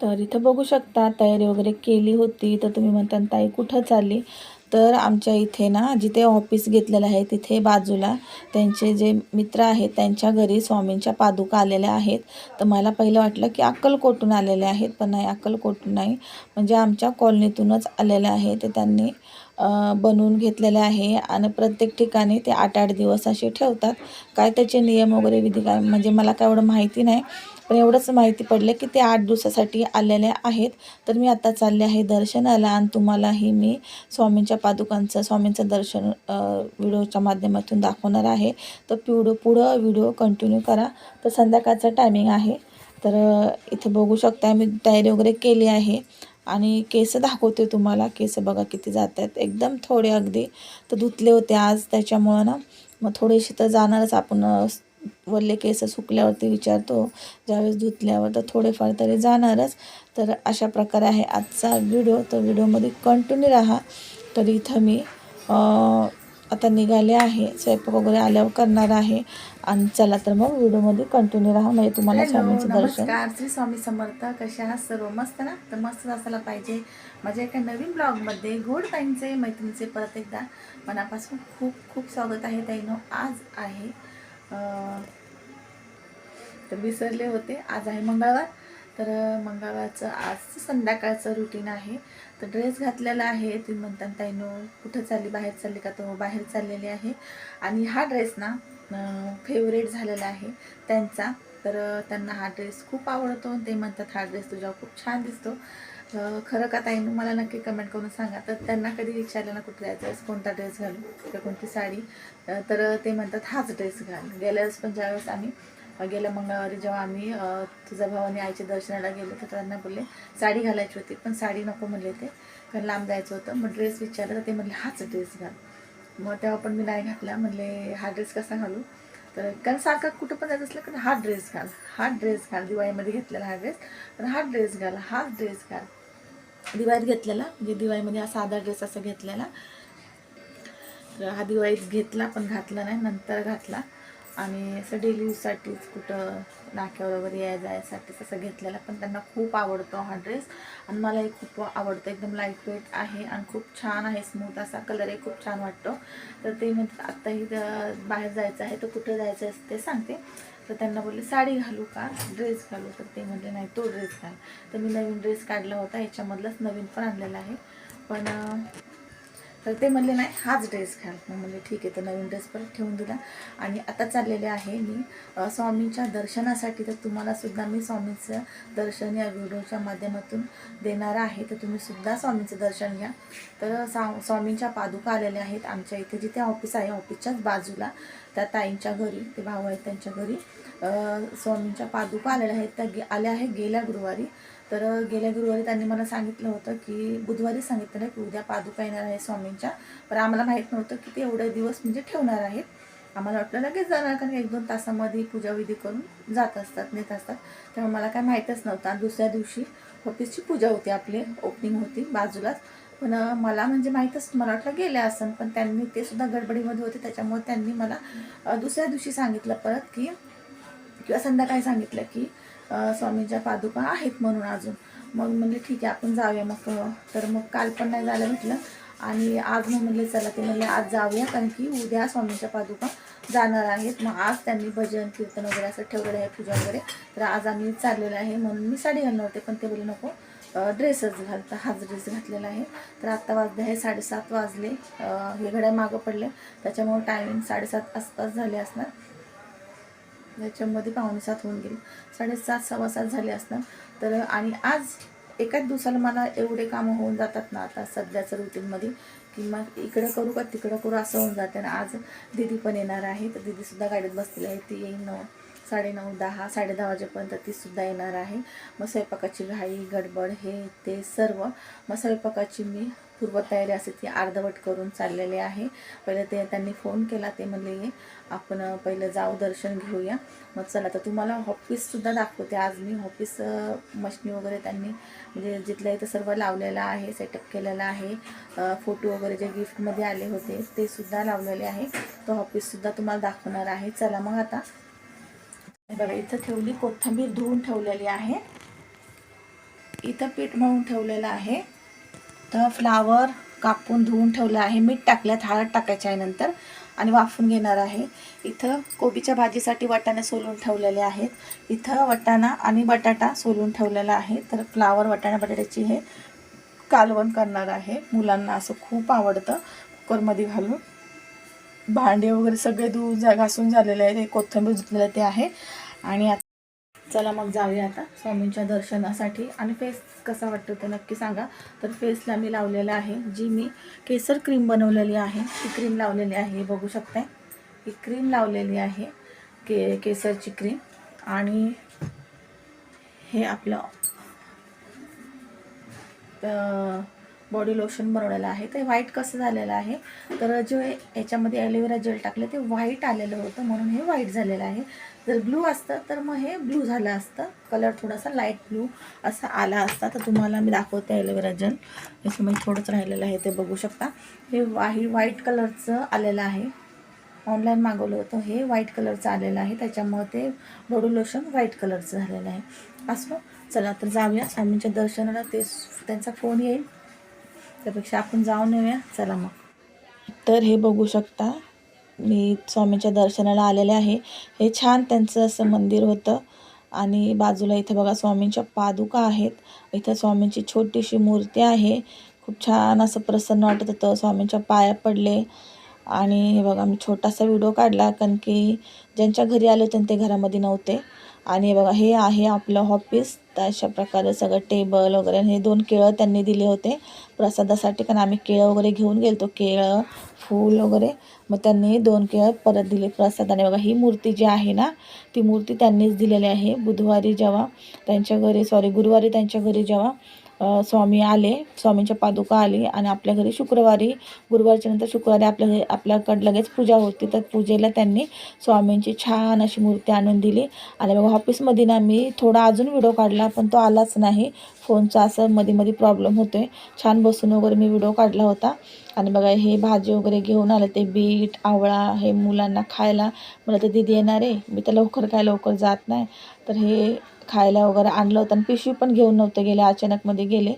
तर इथं बघू शकता तयारी वगैरे केली होती. तर तुम्ही म्हणता ताई कुठं चालली? तर आमच्या इथे ना जिथे ऑफिस घेतलेलं आहे तिथे बाजूला त्यांचे जे मित्र आहेत त्यांच्या घरी स्वामींच्या पादुका आलेल्या आहेत. तर मला पहिलं वाटलं की अक्कलकोटून आलेले आहेत पण नाही अक्कलकोटून नाही. म्हणजे आमच्या कॉलनीतूनच आलेले आहे. ते त्यांनी बनवून घेतलेले आहे. आणि प्रत्येक ठिकाणी ते आठ आठ दिवस असे ठेवतात. काय त्याचे नियम वगैरे विधी काय म्हणजे मला काय एवढं माहिती नाही. पण एवढंच माहिती पडलं की ते आठ दिवसासाठी आलेले आहेत. तर मी आता चालले आहे दर्शनाला आणि तुम्हालाही मी स्वामींच्या पादुकांचं स्वामींचं दर्शन व्हिडिओच्या माध्यमातून दाखवणार आहे. तर पुढं पुढं व्हिडिओ कंटिन्यू करा. तर संध्याकाळचं टायमिंग आहे. तर इथं इथे बघू शकता मी तयारी वगैरे केली आहे. आणि केस दाखवते तुम्हाला. केस बघा किती जात आहेत एकदम थोडे अगदी तर धुतले होते आज. त्याच्यामुळं ना मग थोडेसे तर जाणारच आपण वल्ले केस सुकल्यावरती विचारतो ज्यावेळेस धुतल्यावर तर थोडेफार तरी जाणारच. तर अशा प्रकारे आहे आजचा व्हिडिओ. तर व्हिडिओमध्ये कंटिन्यू राहा. तर इथं मी आता निघाले आहे. स्वयंपाक वगैरे आल्यावर करणार आहे. आणि चला तर मग व्हिडिओमध्ये कंटिन्यू राहा. म्हणजे तुम्हाला हॅलो, स्वामीचं दर्शन. श्री स्वामी समर्थ. कशा आहात सर्व? मस्त ना? तर मस्त असायला पाहिजे. माझ्या एका नवीन ब्लॉगमध्ये गोड ताईंचे मैत्रिणीचे परत एकदा मनापासून खूप खूप स्वागत आहे ताईनो. आज आहे तर विसरले होते. आज आहे मंगळवार. तर मंगळवारचं आज संध्याकाळचं रुटीन आहे. तर ड्रेस घातलेला आहे. तुम्ही म्हणतात ताईनो कुठं चालली? बाहेर चालली का? तो बाहेर चाललेली आहे. आणि हा ड्रेस ना फेवरेट झालेला आहे त्यांचा. तर त्यांना हा ड्रेस खूप आवडतो. ते म्हणतात हा ड्रेस तुझ्यावर खूप छान दिसतो. तर खरं का ताई मला नक्की कमेंट करून सांगा. तर त्यांना कधी विचारलं ना कुठे जायचं कोणता ड्रेस घालू किंवा कोणती साडी? तर ते म्हणतात हाच ड्रेस घाल. गेल्या वेळेस पण ज्यावेळेस आम्ही गेल्या मंगळवारी जेव्हा आम्ही तुझ्या तुझा भावाने आईच्या दर्शनाला गेलो तर त्यांना बोलले साडी घालायची होती पण साडी नको म्हणले ते कारण लांब जायचं होतं. मग ड्रेस विचारलं तर ते म्हणले हाच ड्रेस घाल. मग तेव्हा पण मी नाही घातला म्हणले हा ड्रेस कसा घालू? तर कारण सारखा कुठं पण जायचं असलं कारण हा ड्रेस घाल हा ड्रेस घाल. दिवाळीमध्ये घेतलेला हा ड्रेस तर हा ड्रेस घाल हा ड्रेस घाल. दिवाळीत घेतलेला म्हणजे दिवाळीमध्ये हा साधा ड्रेस असा घेतलेला. तर हा दिवाळीत घेतला पण घातला नाही नंतर घातला. आणि असं डेली यूजसाठीच कुठं नाक्यावर वगैरे याय जायसाठीच असं घेतलेला पण त्यांना खूप आवडतो हा ड्रेस आणि मलाही खूप आवडतो एकदम लाइट वेट आहे आणि खूप छान आहे स्मूथ असा कलरही खूप छान वाटतो. तर ते म्हणतात आत्ताही बाहेर जायचं आहे तर कुठं जायचं आहे ते सांगते. तर त्यांना बोलले साडी घालू का? ड्रेस घालू. तर ते म्हणले नाही तो ड्रेस घाल. तर मी नवीन ड्रेस काढला होता याच्यामधलाच नवीन पण आणलेला आहे. पण तर ते म्हणले नाही हाच ड्रेस घाल. मग म्हणले ठीक आहे तर नवीन ड्रेस परत ठेवून दिला. आणि आता चाललेले आहे मी स्वामींच्या दर्शनासाठी. तर तुम्हालासुद्धा मी स्वामींचं दर्शन या व्हिडिओच्या माध्यमातून देणार आहे. तर तुम्ही सुद्धा स्वामींचं दर्शन घ्या. तर सा स्वामींच्या पादुका आलेल्या आहेत आमच्या इथे. जिथे ऑफिस आहे ऑफिसच्याच बाजूला. त्या ताईंच्या घरी ते भाऊ आहेत त्यांच्या घरी. स्वामींच्या पादुका आलेल्या आहेत. त्या गे आल्या आहेत गेल्या गुरुवारी. तर गेल्या गुरुवारी त्यांनी मला सांगितलं होतं की बुधवारी सांगितलं की उद्या पादुका येणार आहे स्वामींच्या. पण आम्हाला माहीत नव्हतं की ते एवढे दिवस म्हणजे ठेवणार आहेत. आम्हाला वाटलं लगेच जाणार कारण एक दोन तासामध्ये पूजाविधी करून जात असतात नेत असतात. तेव्हा मला काय माहीतच नव्हतं. आणि दुसऱ्या दिवशी ऑफिसची पूजा होती आपली ओपनिंग होती बाजूलाच. पण मला म्हणजे माहीतच मला वाटलं गेले असन पण त्यांनी ते सुद्धा गडबडीमध्ये होते त्याच्यामुळे त्यांनी मला दुसऱ्या दिवशी सांगितलं परत की किंवा संध्याकाळी सांगितलं की स्वामींच्या पादुका आहेत म्हणून अजून. मग म्हणले ठीक आहे आपण जाऊया. मग तर मग काल पण नाही जायला भेटलं आणि आज मग म्हणले चला ते म्हणले आज जाऊया कारण की उद्या स्वामींच्या पादुका जाणार आहेत. मग आज त्यांनी भजन कीर्तन वगैरे असं ठेवलेलं आहे पूजा वगैरे. तर आज आम्ही चाललेलं आहे म्हणून मी साडी घालणार होते पण ते बोलले नको ड्रेसच घालता हाच ड्रेस घातलेला आहे. तर आत्ता वाजले आहे साडेसात वाजले. हे घड्या मागं पडले. त्याच्यामुळे टायमिंग साडेसात आसपास झाले असणार. याच्यामध्ये पाहुणेसात सात होऊन गेले. साडेसात सव्वा सात झाले असणार. तर आणि आज एकाच दिवसाला मला एवढे कामं होऊन जातात ना आता सध्याचं रुटीनमध्ये की मग इकडं करू का तिकडं करू असं होऊन जाते. आणि आज दीदी पण येणार आहे तर दीदीसुद्धा गाडीत बसलेली आहे ती येईन. ना साडेनऊ दहा साडे दहा वाजेपर्यंत तीसुद्धा येणार आहे. मग स्वयंपाकाची घाई गडबड हे ते सर्व मग स्वयंपाकाची मी पूर्वतयारी असे ती अर्धवट करून चाललेली आहे. पहिले ते त्यांनी फोन केला ते म्हणले आपण पहिलं जाऊ दर्शन घेऊया. मग चला तर तुम्हाला ऑफिससुद्धा दाखवते. आज मी ऑफिस मशनी वगैरे त्यांनी म्हणजे जिथल्या इथं सर्व लावलेलं आहे सेटअप केलेलं आहे फोटो वगैरे जे गिफ्टमध्ये आले होते ते सुद्धा लावलेले आहे. तो ऑफिससुद्धा तुम्हाला दाखवणार आहे. चला मग आता बघा इथं ठेवली कोथिंबीर धुवून ठेवलेली आहे. इथं पीठ मळून ठेवलेलं आहे. तर फ्लावर कापून धुवून ठेवलं आहे. मीठ टाकल्यात हळद टाकायचं आहे नंतर. आणि वाफून घेणार आहे. इथं कोबीच्या भाजीसाठी वाटाणे सोलून ठेवलेले आहेत. इथं वाटाणा आणि बटाटा सोलून ठेवलेला आहे. तर फ्लावर वाटाणा बटाट्याची हे कालवण करणार आहे. मुलांना असं खूप आवडतं कुकरमध्ये घालून. भांडे वगैरे सगळे धुवून जा घासून झालेले आहे ते कोथिंबीर धुतलेलं ते आहे. आणि आता चला मग जाऊया आता स्वामींच्या दर्शनासाठी. आणि फेस कसा वाटतो ते नक्की सांगा. तर फेसला मी लावलेला आहे जी मी केसर क्रीम बनवलेली आहे. ती क्रीम लावलेली आहे बघू शकताय. ही क्रीम लावलेली आहे के केसरची क्रीम आणि हे आपलं बॉडी लोशन बनवलेलं आहे. ते व्हाईट कसं झालेलं आहे? तर जे याच्यामध्ये ॲलोवेरा जेल टाकलं ते व्हाईट आलेलं होतं. म्हणून हे व्हाईट झालेलं आहे. जर ब्लू असतं तर मग हे ब्लू झालं असतं. कलर थोडासा लाइट ब्लू असा आला असता. तर तुम्हाला मी दाखवते ॲलोवेरा जेल याच्यामध्ये थोडंच राहिलेलं आहे ते बघू शकता. हे वाही व्हाईट कलरचं आलेलं आहे. ऑनलाईन मागवलं होतं. हे व्हाईट कलरचं आलेलं आहे. त्याच्यामुळे ते बॉडी लोशन व्हाईट कलरचं झालेलं आहे. असं? चला तर जाऊया. स्वामींच्या दर्शनाला ते त्यांचा फोन येईल. त्यापेक्षा आपण जाऊन येऊया. चला मग. तर हे बघू शकता मी स्वामींच्या दर्शनाला आलेले आहे. हे छान त्यांचं असं मंदिर होतं. आणि बाजूला इथं बघा स्वामींच्या पादुका आहेत. इथं स्वामींची छोटीशी मूर्ती आहे. खूप छान असं प्रसन्न वाटत होतं. स्वामींच्या पाया पडले. आणि बघा मी छोटासा व्हिडिओ काढला कारण की ज्यांच्या घरी आले होते ते घरामध्ये नव्हते. आणि बघा हे आहे आपलं ऑफिस तर अशा प्रकारे सगळं टेबल वगैरे आणि हे दोन केळं त्यांनी दिले होते. प्रसादासाठी कारण आम्ही केळं वगैरे घेऊन गेलो केळं फूल वगैरे. मग त्यांनी दोन केळं परत दिले प्रसादाने. बघा ही मूर्ती जी आहे ना ती मूर्ती त्यांनीच दिलेली आहे. बुधवारी जेव्हा त्यांच्या घरी सॉरी गुरुवारी त्यांच्या घरी जेव्हा स्वामी आले स्वामींच्या पादुका आली आणि आपल्या घरी शुक्रवारी गुरुवारच्या नंतर शुक्रवारी आपल्या घरी आपल्याकडे लगेच पूजा होती. तर पूजेला त्यांनी स्वामींची छान अशी मूर्ती आणून दिली. आणि बघा ऑफिसमध्ये ना मी थोडा अजून व्हिडिओ काढला पण तो आलाच नाही. फोनचा असं मध्ये मध्ये प्रॉब्लेम होतोय. छान बसून वगैरे मी व्हिडिओ काढला होता. आणि बघा हे भाजी वगैरे घेऊन आले ते बीट आवळा हे मुलांना खायला. मला तर दिदी येणार आहे. मी तर लवकर काय लवकर जात नाही. तर हे खायला वगैरे आणलं होतं आणि पिशवी पण घेऊन नव्हतं गेले अचानकमध्ये गेले.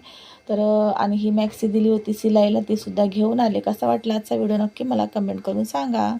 तर आणि ही मॅक्सी दिली होती सिलाईला ती सुद्धा घेऊन आले. कसा वाटला आजचा व्हिडिओ? नक्की मला कमेंट करून सांगा.